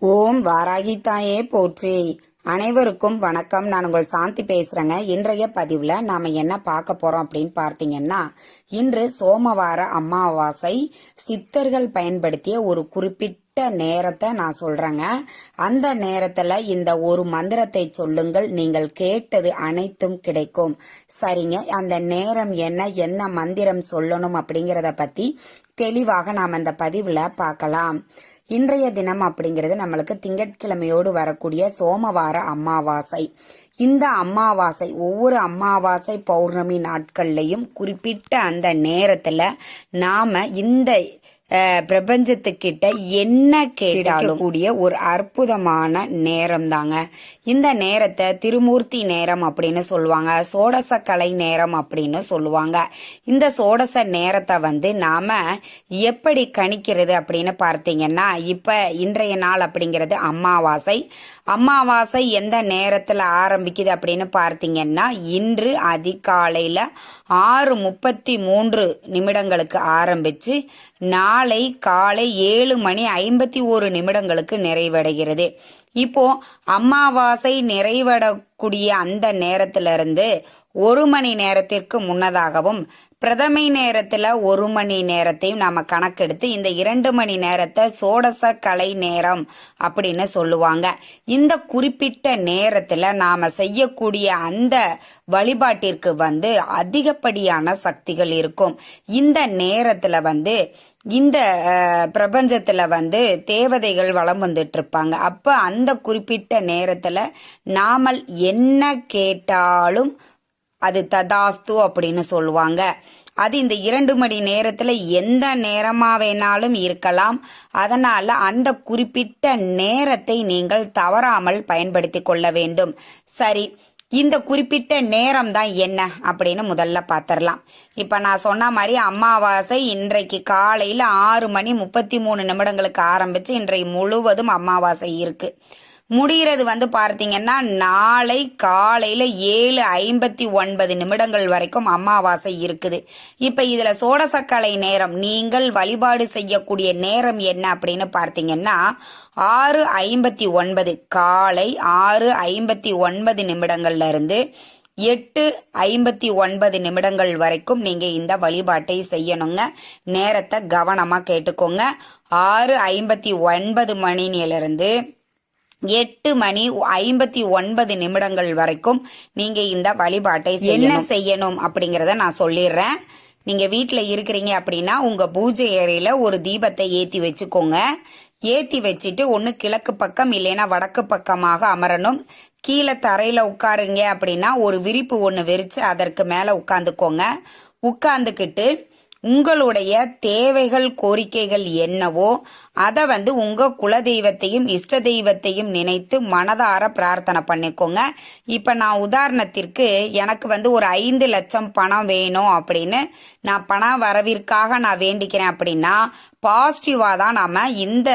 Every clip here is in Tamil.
ஓம் வாராகி தாயே போற்றி. அனைவருக்கும் வணக்கம். நான் உங்கள் சாந்தி பேசுறேங்க. இன்றைய பதிவுல நாம என்ன பார்க்க போறோம் அப்படின்னு பார்த்தீங்கன்னா இன்று சோமவார அமாவாசை சித்தர்கள் பயன்படுத்திய ஒரு குறிப்பிட்ட நேரத்தை நான் சொல்றேங்க. அந்த நேரத்துல இந்த ஒரு மந்திரத்தை சொல்லுங்கள். நீங்கள் கேட்டது அனைத்தும் கிடைக்கும். சரிங்க. அந்த நேரம் என்ன என்ன மந்திரம் சொல்லணும் அப்படிங்கிறத பத்தி தெளிவாக நாம் அந்த பதிவில் பார்க்கலாம். இன்றைய தினம் அப்படிங்கிறது நம்மளுக்கு திங்கட்கிழமையோடு வரக்கூடிய சோமவார அமாவாசை. இந்த அமாவாசை ஒவ்வொரு அமாவாசை பௌர்ணமி நாட்கள்லையும் குறிப்பிட்ட அந்த நேரத்தில் நாம் இந்த பிரபஞ்சத்துக்கிட்ட என்ன கேட்டாலும் கூடிய ஒரு அற்புதமான நேரம் தாங்க இந்த நேரத்தை திருமூர்த்தி நேரம் அப்படின்னு சொல்லுவாங்க சோடச கலை நேரம் அப்படின்னு சொல்லுவாங்க. இந்த சோடச நேரத்தை வந்து நாம எப்படி கணிக்கிறது அப்படின்னு பார்த்தீங்கன்னா இப்ப இன்றைய நாள் அப்படிங்கிறது அமாவாசை. அமாவாசை எந்த நேரத்துல ஆரம்பிக்குது அப்படின்னு பார்த்தீங்கன்னா இன்று அதிகாலையில ஆறு முப்பத்தி மூன்று நிமிடங்களுக்கு ஆரம்பிச்சு நாளை காலை ஏழு மணி ஐம்பத்தி ஒரு நிமிடங்களுக்கு நிறைவடைகிறது. இப்போ அமாவாசை நிறைவட கூடிய அந்த நேரத்திலிருந்து ஒரு மணி நேரத்திற்கு முன்னதாகவும் பிரதமை நேரத்தில் ஒரு மணி நேரத்தையும் நாம் கணக்கெடுத்து இந்த இரண்டு மணி நேரத்தை சோடச கலை நேரம் அப்படின்னு சொல்லுவாங்க. இந்த குறிப்பிட்ட நேரத்தில் நாம் செய்யக்கூடிய அந்த வழிபாட்டிற்கு வந்து அதிகப்படியான சக்திகள் இருக்கும். இந்த நேரத்தில் வந்து இந்த பிரபஞ்சத்தில் வந்து தேவதைகள் வளம் வந்துட்டு இருப்பாங்க அப்போ அந்த குறிப்பிட்ட நேரத்தில் நாமல் என்ன கேட்டாலும் அது ததாஸ்து அப்படின்னு சொல்லுவாங்க. அது இந்த இரண்டு மணி நேரத்தில் எந்த நேரமாக வேணாலும் இருக்கலாம். அதனால் அந்த குறிப்பிட்ட நேரத்தை நீங்கள் தவறாமல் பயன்படுத்தி கொள்ள வேண்டும். சரி இந்த குறிப்பிட்ட நேரம் தான் என்ன அப்படின்னு முதல்ல பார்த்துடலாம் இப்போ நான் சொன்ன மாதிரி அமாவாசை இன்றைக்கு காலையில் ஆறு மணி முப்பத்தி மூணு நிமிடங்களுக்கு ஆரம்பித்து இன்றைக்கு முழுவதும் அமாவாசை இருக்குது முடிகிறது வந்து பார்த்தீங்கன்னா நாளை காலையில் ஏழு ஐம்பத்தி ஒன்பது நிமிடங்கள் வரைக்கும் அமாவாசை இருக்குது. இப்போ இதில் சோடசக்கலை நேரம் நீங்கள் வழிபாடு செய்யக்கூடிய நேரம் என்ன அப்படின்னு பார்த்தீங்கன்னா ஆறு ஐம்பத்தி ஒன்பது காலை ஆறு ஐம்பத்தி ஒன்பது நிமிடங்கள்ல இருந்து எட்டு ஐம்பத்தி ஒன்பது நிமிடங்கள் வரைக்கும் நீங்கள் இந்த வழிபாட்டை செய்யணுங்க. நேரத்தை கவனமாக கேட்டுக்கோங்க. ஆறு ஐம்பத்தி ஒன்பது மணியிலிருந்து எட்டு மணி ஐம்பத்தி ஒன்பது நிமிடங்கள் வரைக்கும் நீங்க இந்த வழிபாட்டை என்ன செய்யணும். அப்படிங்கறத நான் சொல்லிடுறேன். நீங்க வீட்ல இருக்கிறீங்க அப்படின்னா உங்க பூஜை அறையில ஒரு தீபத்தை ஏத்தி வச்சுக்கோங்க. ஏத்தி வச்சுட்டு ஒன்னு கிழக்கு பக்கம் இல்லைன்னா வடக்கு பக்கமாக அமரணும். கீழே தரையில உட்காருங்க அப்படின்னா ஒரு விரிப்பு ஒன்னு விரிச்சு அதற்கு மேல உட்காந்துக்கோங்க. உட்காந்துக்கிட்டு உங்களுடைய தேவைகள் கோரிக்கைகள் என்னவோ அதை வந்து உங்க குலதெய்வத்தையும் இஷ்ட தெய்வத்தையும் நினைத்து மனதார பிரார்த்தனை பண்ணிக்கோங்க. இப்போ நான் உதாரணத்திற்கு எனக்கு வந்து ஒரு ஐந்து லட்சம் பணம் வேணும் அப்படின்னு நான் பண வரவிற்காக நான் வேண்டிக்கிறேன் அப்படின்னா பாசிட்டிவாக தான் நாம் இந்த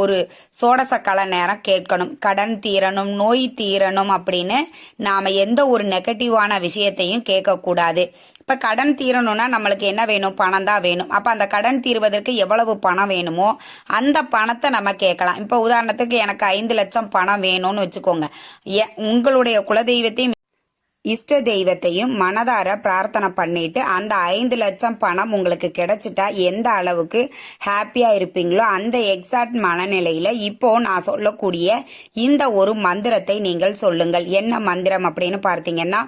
ஒரு சோடச நேரம் கேட்கணும். கடன் தீரணும் நோய் தீரணும் அப்படின்னு நாம் எந்த ஒரு நெகட்டிவான விஷயத்தையும் கேட்கக்கூடாது. இப்போ கடன் தீரணும்னா நம்மளுக்கு என்ன வேணும்? பணம் தான் வேணும். அப்போ அந்த கடன் தீர்வதற்கு எவ்வளவு பணம் வேணுமோ அந்த பணத்தை நம்ம கேட்கலாம். இப்போ உதாரணத்துக்கு எனக்கு ஐந்து லட்சம் பணம் வேணும்னு வச்சுக்கோங்க. உங்களுடைய குலதெய்வத்தையும் இஷ்ட தெய்வத்தையும் மனதார பிரார்த்தனை பண்ணிட்டு அந்த ஐந்து லட்சம் பணம் உங்களுக்கு கிடைச்சிட்டா எந்த அளவுக்கு ஹாப்பியா இருப்பீங்களோ அந்த எக்ஸாக்ட் மனநிலையில இப்போ நான் சொல்லக்கூடிய இந்த ஒரு மந்திரத்தை நீங்கள் சொல்லுங்கள். என்ன மந்திரம் அப்படின்னு பார்த்தீங்கன்னா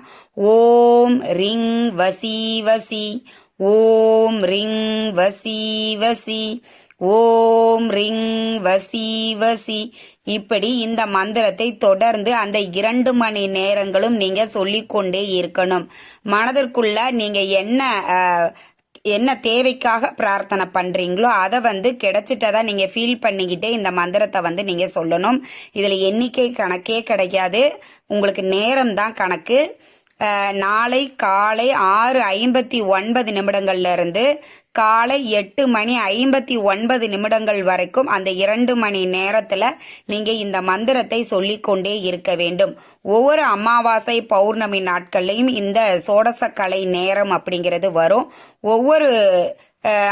ஓம் ரிங் வசி வசி ஓம் ரிங் வசி வசி ஓம் ரிங் வசி வசி. இப்படி இந்த மந்திரத்தை தொடர்ந்து அந்த இரண்டு மணி நேரங்களும் நீங்க சொல்லிக்கொண்டே இருக்கணும். மனதிற்குள்ள நீங்க என்ன என்ன தேவைக்காக பிரார்த்தனை பண்றீங்களோ அதை வந்து கிடைச்சிட்டதா நீங்க ஃபீல் பண்ணிக்கிட்டே இந்த மந்திரத்தை வந்து நீங்க சொல்லணும். இதுல எண்ணிக்கை கணக்கே கிடைக்காது. உங்களுக்கு நேரம் தான் கணக்கு. நாளை காலை ஆறு ஐம்பத்தி ஒன்பது நிமிடங்கள்ல இருந்து காலை எட்டு மணி ஐம்பத்தி ஒன்பது நிமிடங்கள் வரைக்கும் அந்த இரண்டு மணி நேரத்துல நீங்க இந்த மந்திரத்தை சொல்லிக்கொண்டே இருக்க வேண்டும். ஒவ்வொரு அமாவாசை பௌர்ணமி நாட்கள்லையும் இந்த சோடச கலை நேரம் அப்படிங்கிறது வரும். ஒவ்வொரு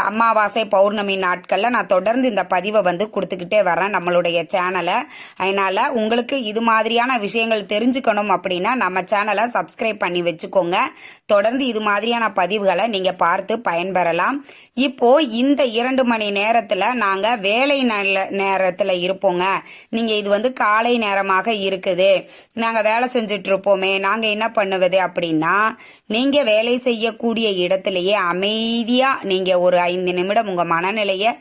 அமாவாசை பௌர்ணமி நாட்களில் நான் தொடர்ந்து இந்த பதிவை வந்து கொடுத்துக்கிட்டே வரேன் நம்மளுடைய சேனலை. அதனால் உங்களுக்கு இது மாதிரியான விஷயங்கள் தெரிஞ்சுக்கணும் அப்படின்னா நம்ம சேனலை சப்ஸ்கிரைப் பண்ணி வச்சுக்கோங்க. தொடர்ந்து இது மாதிரியான பதிவுகளை நீங்கள் பார்த்து பயன்பெறலாம். இப்போ இந்த இரண்டு மணி நேரத்தில் நாங்கள் வேலை நல்ல நேரத்தில் இருப்போங்க. நீங்கள் இது வந்து காலை நேரமாக இருக்குது. நாங்கள் வேலை செஞ்சுட்ருப்போமே நாங்கள் என்ன பண்ணுவது அப்படின்னா நீங்கள் வேலை செய்யக்கூடிய இடத்துலையே அமைதியாக நீங்கள் ஒரு ஐந்து நிமிடம் உங்கள் மனநிலையை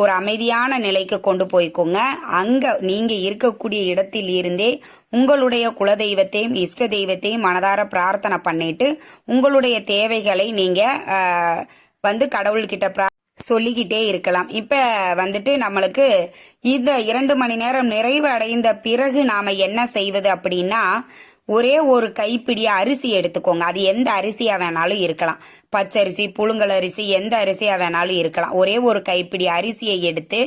ஒரு அமைதியான நிலைக்கு கொண்டு போய்க்கோங்க. அங்கே நீங்கள் இருக்கக்கூடிய இடத்தில் இருந்தே உங்களுடைய குலதெய்வத்தையும் இஷ்ட தெய்வத்தையும் மனதார பிரார்த்தனை பண்ணிட்டு உங்களுடைய தேவைகளை நீங்கள் வந்து கடவுள்கிட்ட பிரா சொல்லிக்கிட்டே இருக்கலாம். இப்போ வந்துட்டு நம்மளுக்கு இந்த இரண்டு மணி நேரம் நிறைவு அடைந்த பிறகு நாம் என்ன செய்வது அப்படின்னா ஒரே ஒரு கைப்பிடி அரிசி எடுத்துக்கோங்க. அது எந்த அரிசியாக வேணாலும் இருக்கலாம். பச்சரிசி புழுங்கல் அரிசி எந்த அரிசியாக வேணாலும் இருக்கலாம். ஒரே ஒரு கைப்பிடி அரிசியை எடுத்து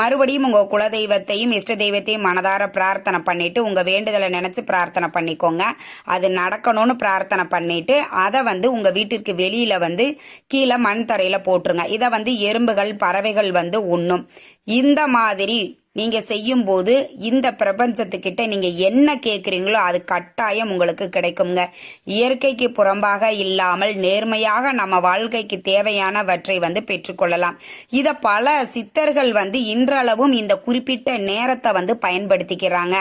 மறுபடியும் உங்கள் குலதெய்வத்தையும் இஷ்ட தெய்வத்தையும் மனதார பிரார்த்தனை பண்ணிட்டு உங்கள் வேண்டுதலை நினச்சி பிரார்த்தனை பண்ணிக்கோங்க. அது நடக்கணும்னு பிரார்த்தனை பண்ணிட்டு அதை வந்து உங்கள் வீட்டிற்கு வெளியில் வந்து கீழே மண் தரையில் போட்டுருங்க. இதை வந்து எறும்புகள் பறவைகள் வந்து உண்ணும். இந்த மாதிரி நீங்க செய்யும் போது இந்த பிரபஞ்சத்துக்கிட்ட நீங்க என்ன கேட்குறீங்களோ அது கட்டாயம் உங்களுக்கு கிடைக்குங்க. இயற்கைக்கு புறம்பாக இல்லாமல் நேர்மையாக நம்ம வாழ்க்கைக்கு தேவையானவற்றை வந்து பெற்றுக்கொள்ளலாம். இத பல சித்தர்கள் வந்து இன்றளவும் இந்த குறிப்பிட்ட நேரத்தை வந்து பயன்படுத்திக்கிறாங்க.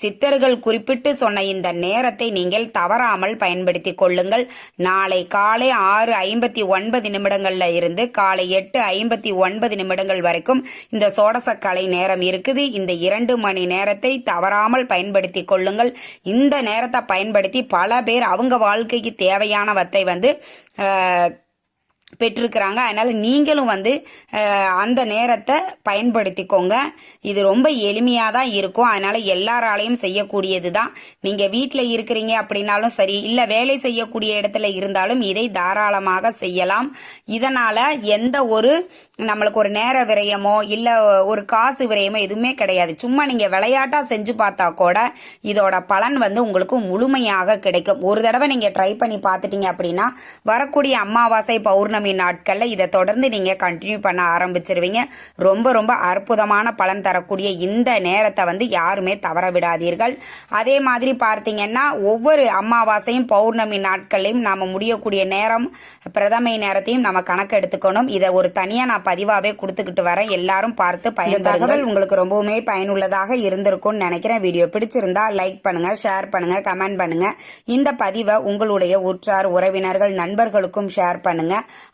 சித்தர்கள் குறிப்பிட்டு சொன்ன இந்த நேரத்தை நீங்கள் தவறாமல் பயன்படுத்தி கொள்ளுங்கள். நாளை காலை ஆறு ஐம்பத்தி ஒன்பது நிமிடங்கள்ல இருந்து காலை எட்டு ஐம்பத்தி ஒன்பது நிமிடங்கள் வரைக்கும் இந்த சோடசக்கலை நேரம் இருக்கு. இருக்குது. இந்த இரண்டு மணி நேரத்தை தவறாமல் பயன்படுத்தி கொள்ளுங்கள். இந்த நேரத்தை பயன்படுத்தி பல பேர் அவங்க வாழ்க்கைக்கு தேவையானவற்றை வந்து பெற்றிருக்கிறாங்க. அதனால் நீங்களும் வந்து அந்த நேரத்தை பயன்படுத்திக்கோங்க. இது ரொம்ப எளிமையாக தான் இருக்கும். அதனால் எல்லாராலையும் செய்யக்கூடியது தான். நீங்கள் வீட்டில் இருக்கிறீங்க அப்படின்னாலும் சரி இல்லை வேலை செய்யக்கூடிய இடத்துல இருந்தாலும் இதை தாராளமாக செய்யலாம். இதனால் எந்த ஒரு நம்மளுக்கு ஒரு நேர விரயமோ இல்லை ஒரு காசு விரயமோ எதுவுமே கிடையாது. சும்மா நீங்கள் விளையாட்டாக செஞ்சு பார்த்தா கூட இதோட பலன் வந்து உங்களுக்கு முழுமையாக கிடைக்கும். ஒரு தடவை நீங்கள் ட்ரை பண்ணி பார்த்துட்டீங்க அப்படின்னா வரக்கூடிய அமாவாசை பௌர்ணமி நாட்களில் இதை தொடர்ந்து நீங்கள் கண்டினியூ பண்ண ஆரம்பிச்சிருவீங்க. ரொம்ப ரொம்ப அற்புதமான பலன் தரக்கூடிய இந்த நேரத்தை வந்து யாருமே தவற விடாதீர்கள். அதே மாதிரி பார்த்தீங்கன்னா ஒவ்வொரு அமாவாசையும் பௌர்ணமி நாட்களையும் நாம் முடியக்கூடிய நேரம் பிரதமை நேரத்தையும் நம்ம கணக்கு எடுத்துக்கணும். இதை ஒரு தனியாக நான் பதிவாகவே கொடுத்துக்கிட்டு வரேன் எல்லாரும் பார்த்து பயன் தகவல் உங்களுக்கு ரொம்பவுமே பயனுள்ளதாக இருந்திருக்கும்னு நினைக்கிறேன். வீடியோ பிடிச்சிருந்தா லைக் பண்ணுங்க ஷேர் பண்ணுங்க கமெண்ட் பண்ணுங்க. இந்த பதிவை உங்களுடைய உற்றார் உறவினர்கள் நண்பர்களுக்கும் ஷேர் பண்ணுங்க.